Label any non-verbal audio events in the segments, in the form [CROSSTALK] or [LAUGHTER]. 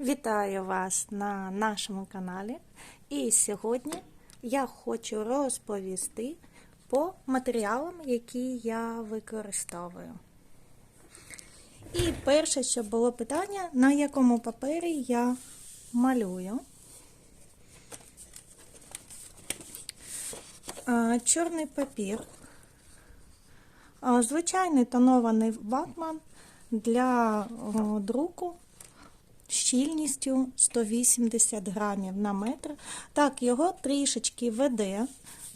Вітаю вас на нашому каналі. І сьогодні я хочу розповісти по матеріалам, які я використовую. І перше, що було питання, на якому папері я малюю. Чорний папір. Звичайний тонований ватман для друку щільністю 180 грамів на метр. Так, його трішечки веде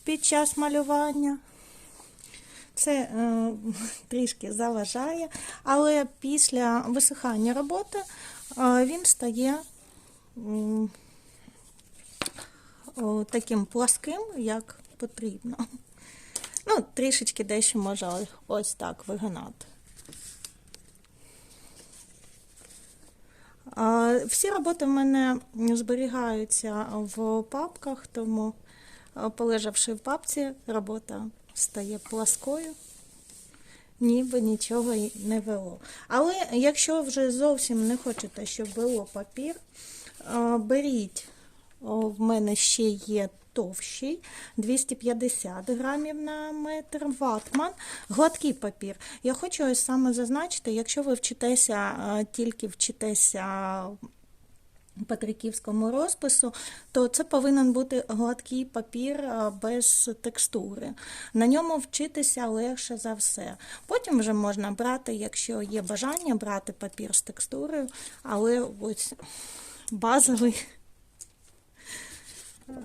під час малювання. Це е, трішки заважає, але після висихання роботи е, він стає о, таким пласким, як потрібно. Ну, трішечки дещо може ось так вигинати. Всі роботи в мене зберігаються в папках, тому, полежавши в папці, робота стає пласкою, ніби нічого й не вело. Але якщо вже зовсім не хочете, щоб вело папір, беріть, в мене ще є товщий, 250 грамів на метр, ватман, гладкий папір. Я хочу ось саме зазначити, якщо ви вчитеся, тільки вчитеся патриківському розпису, то це повинен бути гладкий папір без текстури. На ньому вчитися легше за все. Потім вже можна брати, якщо є бажання, брати папір з текстурою, але ось базовий.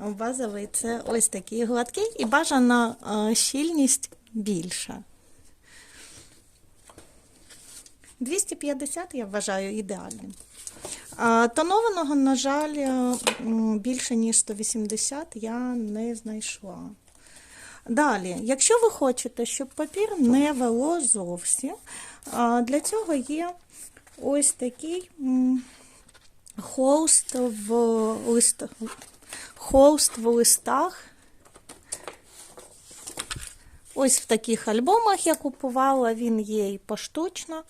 Базовий це ось такий гладкий і бажана е, щільність більша. 250 я вважаю ідеальним. Тонованого, на жаль, е, більше ніж 180 я не знайшла. Далі, якщо ви хочете, щоб папір не вело зовсім, для цього є ось такий холст в листах холст в листах. Ось в таких альбомах я купувала, він є і поштучно.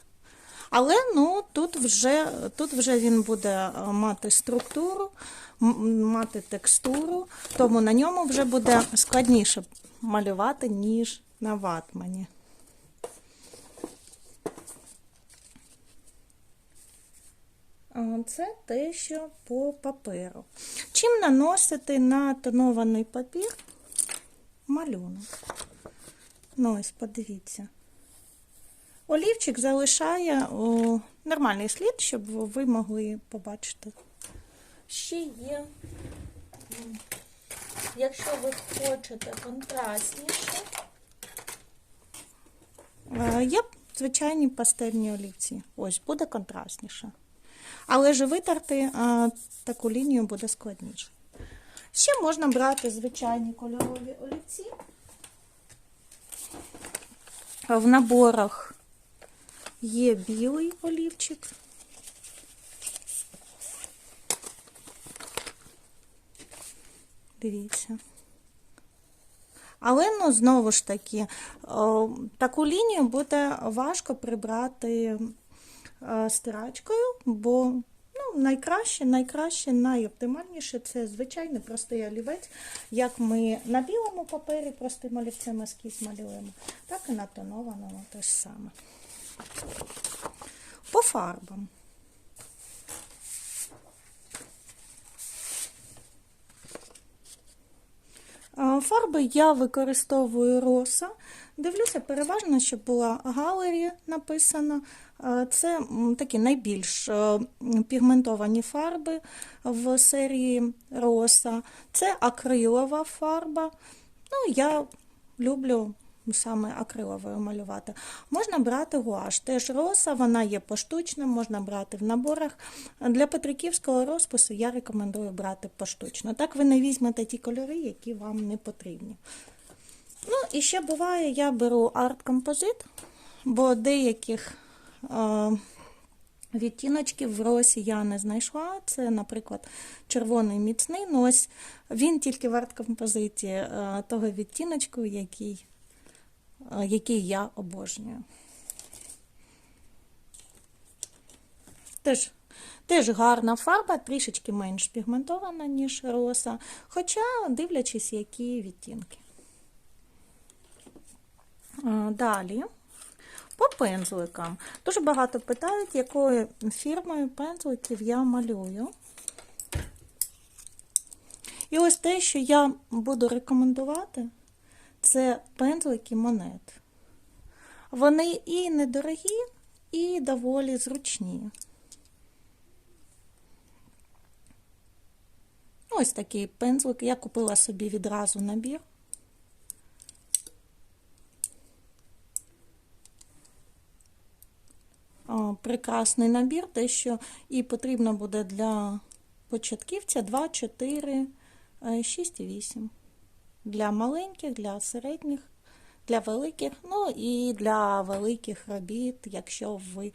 Але ну, тут вже тут вже він буде е, мати структуру, мати текстуру, тому на ньому вже буде складніше малювати, ніж на ватмані. Це те, що по паперу. Чим наносити на тонований папір малюнок? Ну, ось, подивіться. Олівчик залишає о, нормальний слід, щоб ви могли побачити. Ще є, якщо ви хочете контрастніше, є звичайні пастельні олівці. Ось, буде контрастніше. Але ж витерти а, таку лінію буде складніше. Ще можна брати звичайні кольорові олівці. В наборах є білий олівчик. Дивіться. Але, ну, знову ж таки, о, таку лінію буде важко прибрати стирачкою, бо ну, найкраще, найкраще, найоптимальніше це звичайний простий олівець. Як ми на білому папері простим олівцем ескіз малюємо, так і на тонованому те ж саме. По фарбам. А, Фарби я використовую роса. Дивлюся, переважно, щоб була галері написана. Це такі найбільш е, пігментовані фарби в серії роса. Це акрилова фарба. Ну, я люблю саме акриловою малювати. Можна брати гуаш. Теж роса, вона є поштучна, можна брати в наборах. Для петриківського розпису я рекомендую брати поштучно. Так ви не візьмете ті кольори, які вам не потрібні. Ну, і ще буває, я беру арт-композит, бо деяких е, відтіночків в росі я не знайшла. Це, наприклад, червоний міцний. Ну, він тільки в арт-композиті е, того відтіночку, який який я обожнюю. Теж, Теж гарна фарба, трішечки менш пігментована, ніж роса, хоча дивлячись, які відтінки. Далі. По пензликам. Дуже багато питають, якою фірмою пензликів я малюю. І ось те, що я буду рекомендувати, це пензлики монет. Вони і недорогі, і доволі зручні. Ось такий пензлик. Я купила собі відразу набір. Прекрасний набір, те, що і потрібно буде для початківця 2, 4, 6 і 8. Для маленьких, для середніх, для великих, ну і для великих робіт, якщо ви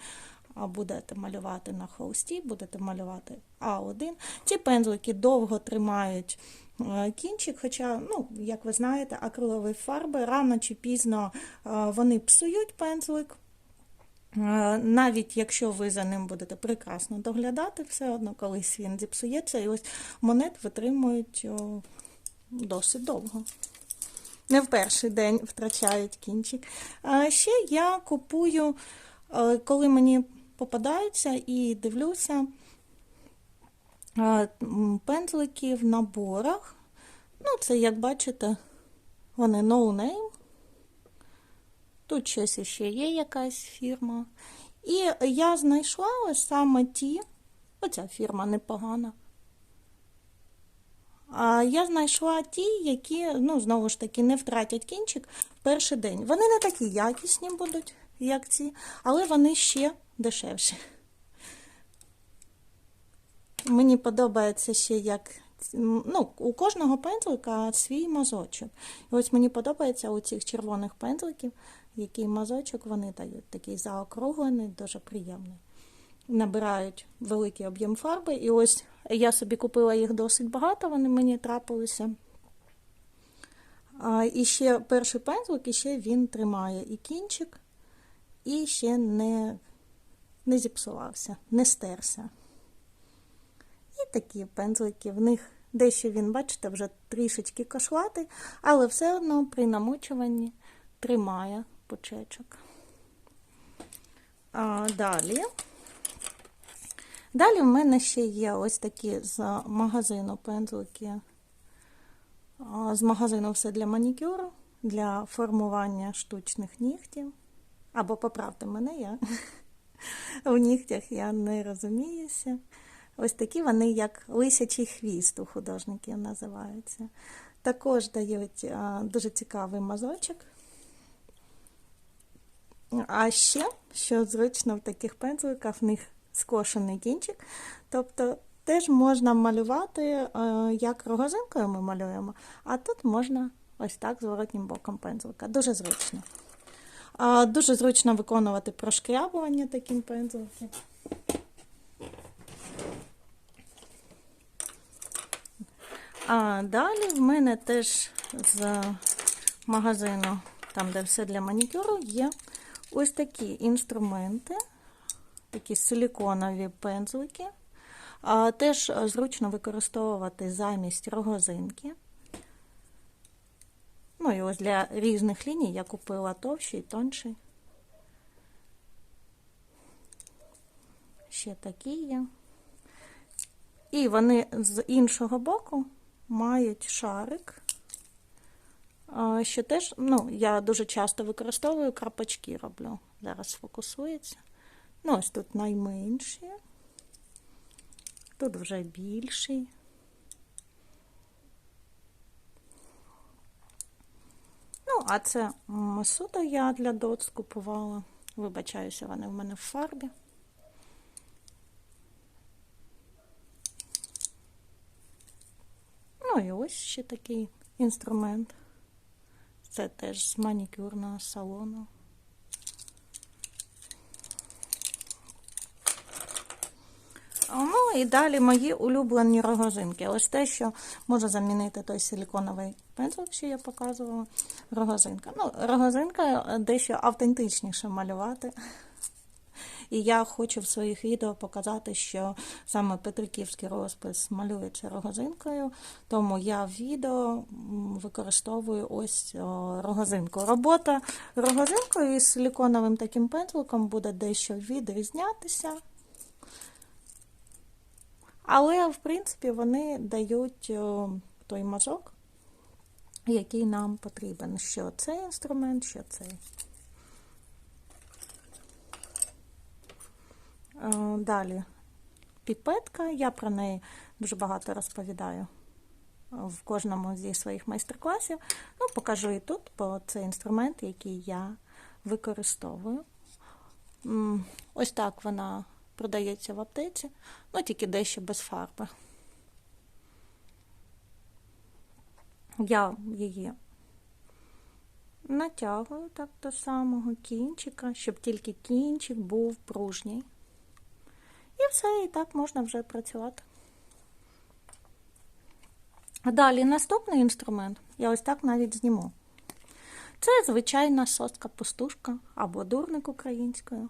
будете малювати на холсті, будете малювати А1. Ці пензлики довго тримають е, кінчик, хоча, ну, як ви знаєте, акрилові фарби рано чи пізно е, вони псують пензлик. Е, Навіть якщо ви за ним будете прекрасно доглядати, все одно колись він зіпсується, і ось монет витримують досить довго. Не в перший день втрачають кінчик. А ще я купую, е, коли мені попадаються і дивлюся е, пензлики в наборах. Ну, це, як бачите, вони no name. Тут щось ще є якась фірма. І я знайшла саме ті, оця фірма непогана. Я знайшла ті, які, ну, знову ж таки, не втратять кінчик перший день. Вони не такі якісні будуть, як ці, але вони ще дешевші. Мені подобається ще як. Ну, у кожного пензлика свій мазочок. І ось мені подобається у цих червоних пензликів, який мазочок вони дають. Такий заокруглений, дуже приємний. Набирають великий об'єм фарби. І ось я собі купила їх досить багато, вони мені трапилися. І ще перший пензлик, і ще він тримає і кінчик, і ще не, не зіпсувався, не стерся. І такі пензлики, в них дещо він, бачите, вже трішечки кошлатий, але все одно при намочуванні тримає почечок. А, далі. Далі в мене ще є ось такі з магазину пензлики. З магазину все для манікюру, для формування штучних нігтів. Або поправте мене, я [LAUGHS] в нігтях я не розуміюся. Ось такі вони, як лисячий хвіст у художників називаються. Також дають дуже цікавий мазочок. А ще, що зручно в таких пензликах, в них скошений кінчик. Тобто теж можна малювати, е, як рогозинкою ми малюємо, а тут можна ось так зворотнім боком пензлика. Дуже зручно. Дуже зручно виконувати прошкрябування таким пензликом. А далі в мене теж з магазину, там, де все для манікюру, є ось такі інструменти, такі силіконові пензлики. Теж зручно використовувати замість рогозинки. Ну і ось для різних ліній я купила товщий, тонший. Ще такі є. І вони з іншого боку мають шарик, що теж, ну, я дуже часто використовую крапочки роблю. Зараз фокусується. Ну, ось тут найменші, тут вже більший. Ну, а це суто я для доц купувала. Вибачаюся, вони в мене в фарбі. Ну і ось ще такий інструмент. Це теж з манікюрного салону. Ну і далі мої улюблені рогозинки. Ось те, що може замінити той силіконовий пензлик, що я показувала. Рогозинка. Ну, рогозинка дещо автентичніше малювати. І я хочу в своїх відео показати, що саме Петриківський розпис малюється рогозинкою, тому я в відео використовую ось рогозинку. Робота рогозинкою із силіконовим таким пензликом буде дещо відрізнятися. Але, в принципі, вони дають той мазок, який нам потрібен. Що цей інструмент, що цей. Е, Далі піпетка. Я про неї дуже багато розповідаю в кожному зі своїх майстер-класів. Ну, покажу і тут, бо це інструмент, який я використовую. Ось так вона продається в аптеці, ну тільки дещо без фарби. Я її натягую так до самого кінчика, щоб тільки кінчик був пружній. І все, і так можна вже працювати. Далі наступний інструмент, я ось так навіть зніму. Це звичайна состка пустушка або дурник українською.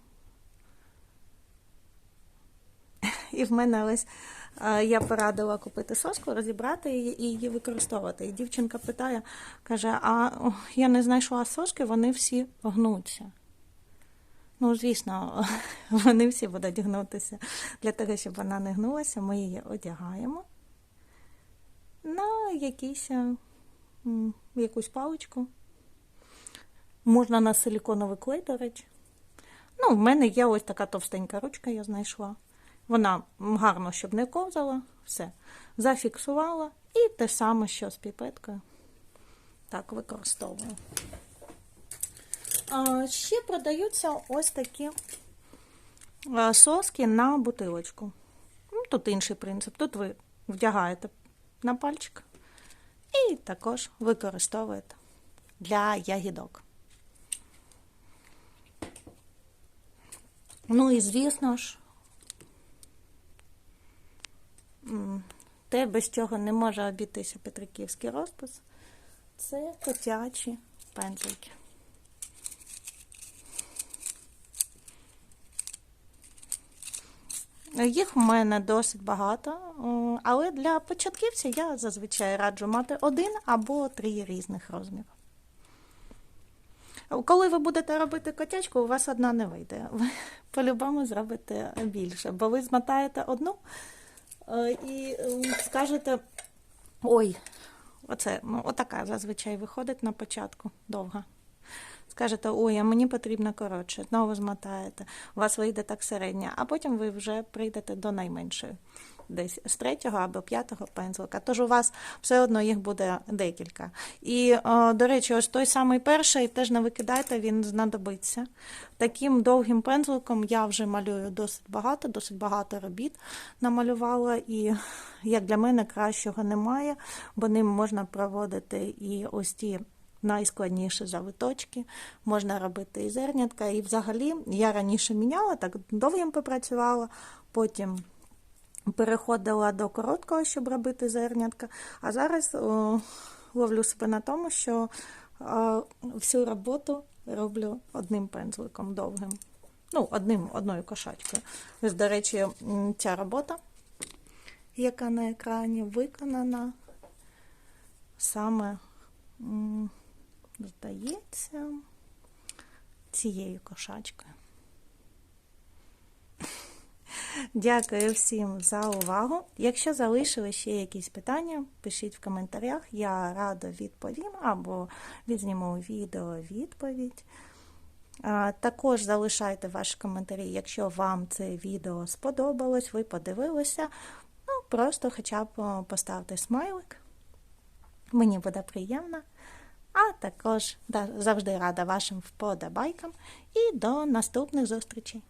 І в мене ось е, я порадила купити соску, розібрати її і її використовувати. І дівчинка питає, каже: а я не знайшла соски, вони всі гнуться. Ну, звісно, [LAUGHS] вони всі будуть гнутися. Для того, щоб вона не гнулася, ми її одягаємо на якийсь, е, якусь паличку. Можна на силіконовий клей, до речі. Ну, в мене є ось така товстенька ручка, я знайшла. Вона гарно, щоб не ковзала, все. Зафіксувала і те саме, що з піпеткою. Так, використовую. Ще продаються ось такі соски на бутилочку. Ну, Тут інший принцип. Тут ви вдягаєте на пальчик і також використовуєте для ягідок. Ну і звісно ж, те, без чого не може обійтися Петриківський розпис, це котячі пензлики. Їх в мене досить багато, але для початківців я зазвичай раджу мати один або три різних розміри. Коли ви будете робити котячку, у вас одна не вийде. Ви [LAUGHS] по-любому зробите більше, бо ви змотаєте одну і ем, скажете: ой, оце, ну, отака зазвичай виходить на початку довга. Скажете, ой, а мені потрібно коротше, знову змотаєте, у вас вийде так середня, а потім ви вже прийдете до найменшої, десь з третього або п'ятого пензлика. Тож у вас все одно їх буде декілька. І, до речі, ось той самий перший теж не викидайте, він знадобиться. Таким довгим пензликом я вже малюю досить багато, досить багато робіт намалювала, і як для мене кращого немає, бо ним можна проводити і ось ті найскладніші завиточки, можна робити і зернятка. І взагалі я раніше міняла, так довгим попрацювала, потім переходила до короткого, щоб робити зернятка. А зараз о, ловлю себе на тому, що о, всю роботу роблю одним пензликом довгим. Ну, одним, одною кошачкою. До речі, ця робота, яка на екрані виконана саме. Здається, цією кошачкою. Дякую всім за увагу. Якщо залишили ще якісь питання, пишіть в коментарях, я радо відповім або відзніму відео відповідь. Також залишайте ваші коментарі, якщо вам це відео сподобалось, ви подивилися. Ну, просто хоча б поставте смайлик. Мені буде приємно. А також завжди рада вашим вподобайкам і до наступних зустрічей.